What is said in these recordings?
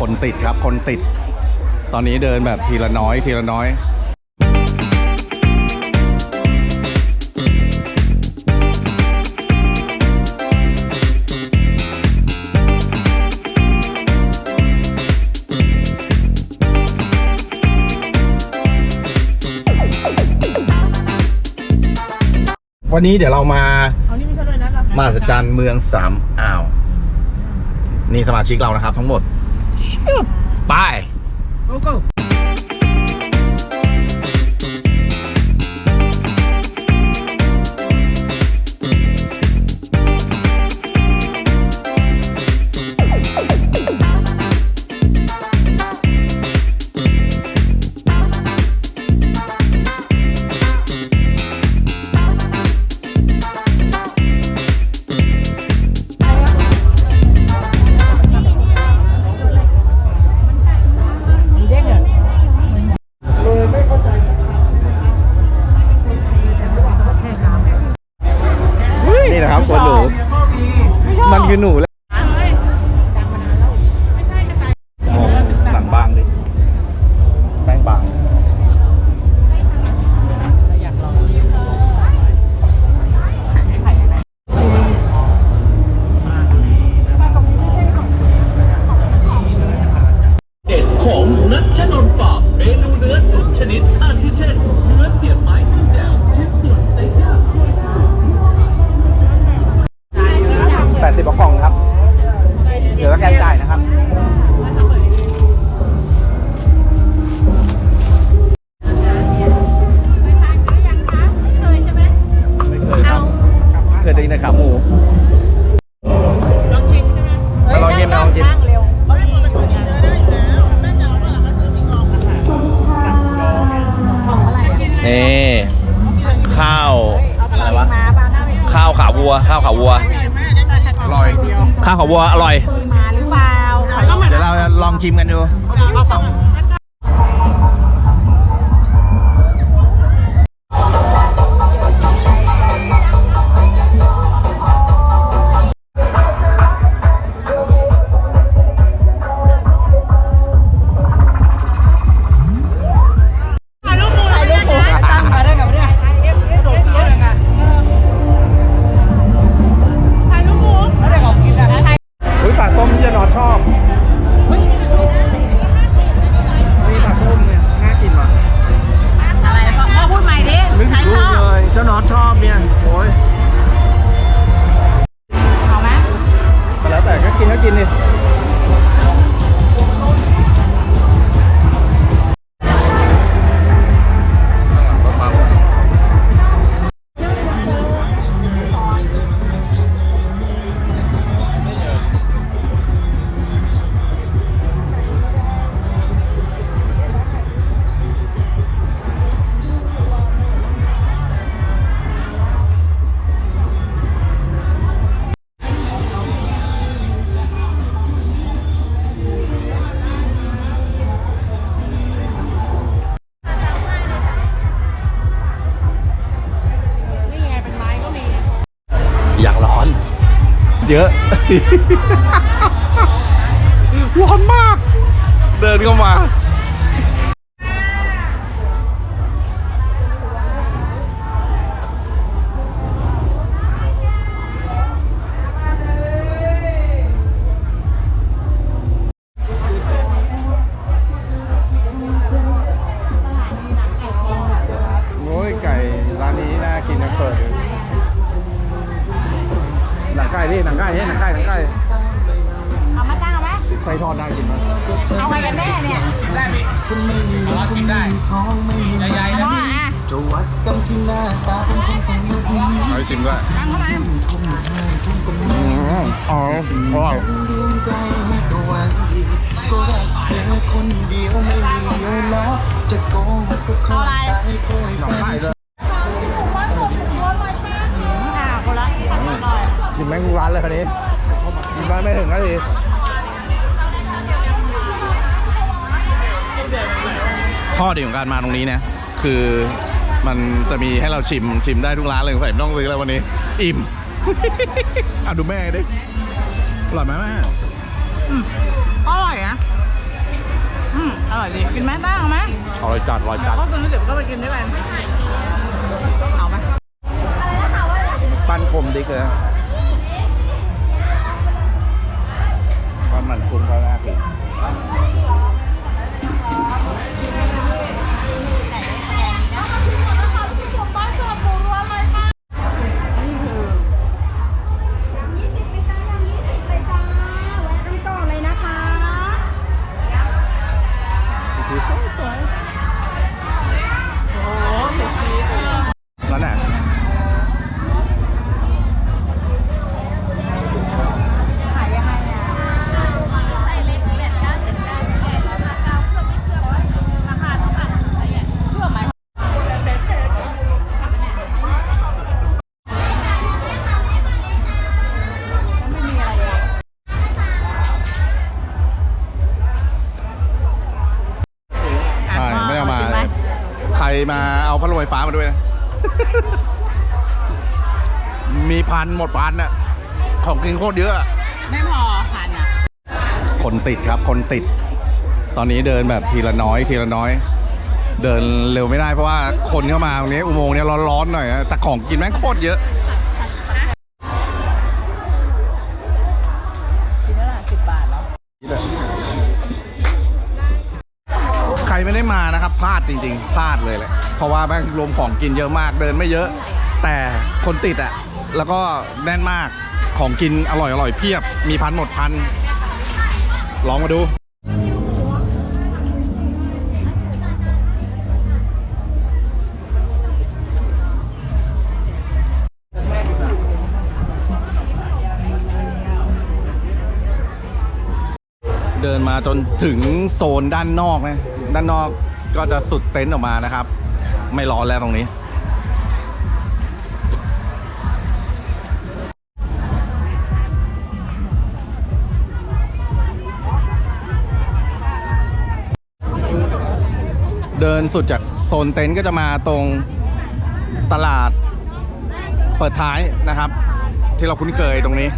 คนติดครับคนติด ตอนนี้เดินแบบทีละน้อยทีละน้อยวันนี้เดี๋ยวเรามาเอานี่ไม่ใช่ด้วยนะเรามหัศจรรย์เมืองสามอ่าว นี่สมาชิกเรานะครับทั้งหมด ไปโอ้ ลองชิมใช่ไหมมาลองชิมลองชิมเร็วเขาไม่มากินเนื้อได้อยู่แล้วแม่จะเอาเมื่อไหร่ก็ซื้อทิ้งลองนะคะของอะไรนี่ข้าวอะไรวะมาปลาหน้าไปข้าวขาวัว ข้าวขาวัวอร่อยมากได้มาแค่อร่อย ข้าวขาวัวอร่อย มาหรือเปล่า เดี๋ยวเราจะลองชิมกันดู เอาสองตั้ง เยอะ ร้อนมาก เดินเข้ามา นังไก่ดิหนังไก่เนี่ยหนังไก่หนังไก่เอามาตั้งเอาไหมไส้ทอดน่ากินมากเอาไงกันแน่เนี่ยได้ไหมเอาว่ากินได้ใหญ่ๆนะพี่จะวัดกันที่หน้าตาเป็นคนของลูกนี้เอาไปชิมด้วยตั้งเข้าไปอืมอ๋ออร่อยดวงใจให้ก็หวังดีก็รักเธอคนเดียวไม่มีแล้วจะโกหกก็คอยตายคอย กินแม่งทุกร้านเลยคันนี้กินบ้านไม่ถึงนาทีข้อดีของการมาตรงนี้เนี่ยคือมันจะมีให้เราชิมชิมได้ทุกร้านเลยสงสัยไม่ต้องซื้อแล้ววันนี้ อิ่มอะดูแม่ดิอร่อยไหมแม่อร่อยนะออยดีกินไหมตั้งเอาไหมอร่อยจัดอร่อยจัดก็ซื้อเดี๋ยวก็ไปกินด้วยกันเอาไหมปั้นคมดิกเลยน มันคุ้มก็น่ากิน ฟฟ้ามาด้วยนะ มีพันหมดพันอะของกินโคตรเยอะอะไม่พอพันอะคนติดครับ คนติด ตอนนี้เดินแบบทีละน้อย ทีละน้อย เดินเร็วไม่ได้เพราะว่าคนเข้ามาตรงนี้อุโมงค์เนี้ยร้อนๆหน่อยนะแต่ของกินแม่งโคตรเยอะ ไม่ได้มานะครับพลาดจริง ๆพลาดเลยแหละเพราะว่าแม่งรวมของกินเยอะมากเดินไม่เยอะ แต่คนติดอะแล้วก็แน่นมากของกินอร่อยอร่อยเพียบ มีพันหมดพันลองมาดู มาจนถึงโซนด้านนอกนะ ด้านนอกก็จะสุดเต็นท์ออกมานะครับ ไม่ร้อนแล้วตรงนี้ เดินสุดจากโซนเต็นท์ก็จะมาตรงตลาดเปิดท้ายนะครับ ที่เราคุ้นเคยตรงนี้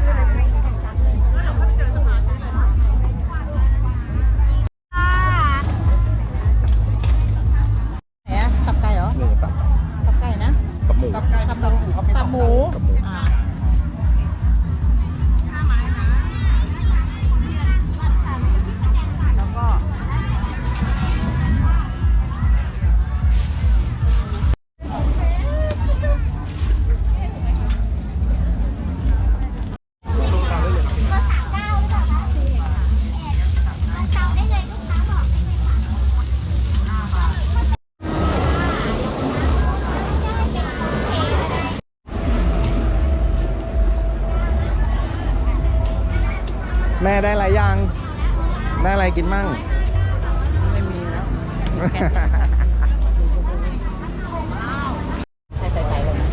รกินมั่ง ไม่มีแล้วใส่ใส่ใส่เลยนะ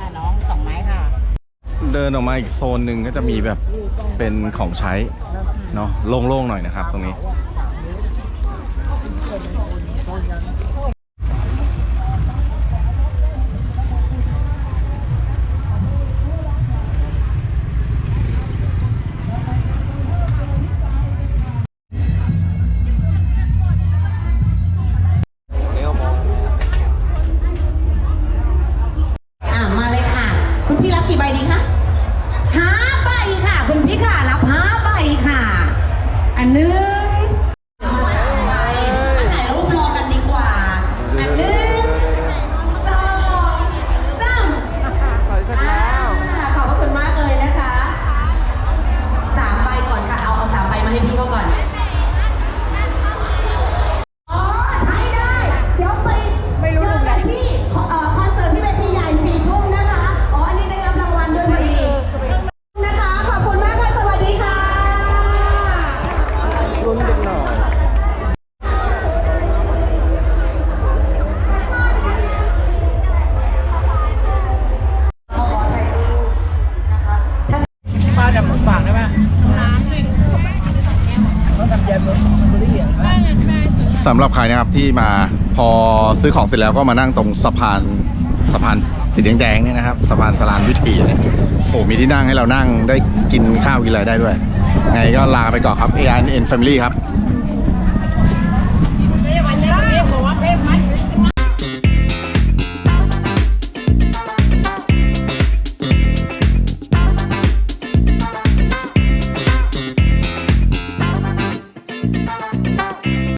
อะน้องสองไม้ค่ะเดินออกมาอีกโซนหนึ่งก็จะมีแบบเป็นของใช้เนาะโล่งๆหน่อยนะครับตรงนี้ อันหนึ่ง สำหรับใครนะครับที่มาพอซื้อของเสร็จแล้วก็มานั่งตรงสะพานสะพานสีแดงๆเนี่ยนะครับสะพานสลานวิถีเนี่ยโอ้มีที่นั่งให้เรานั่งได้กินข้าวกินอะไรได้ด้วย ไงก็ลาไปก่อนครับ AIN Family ครับ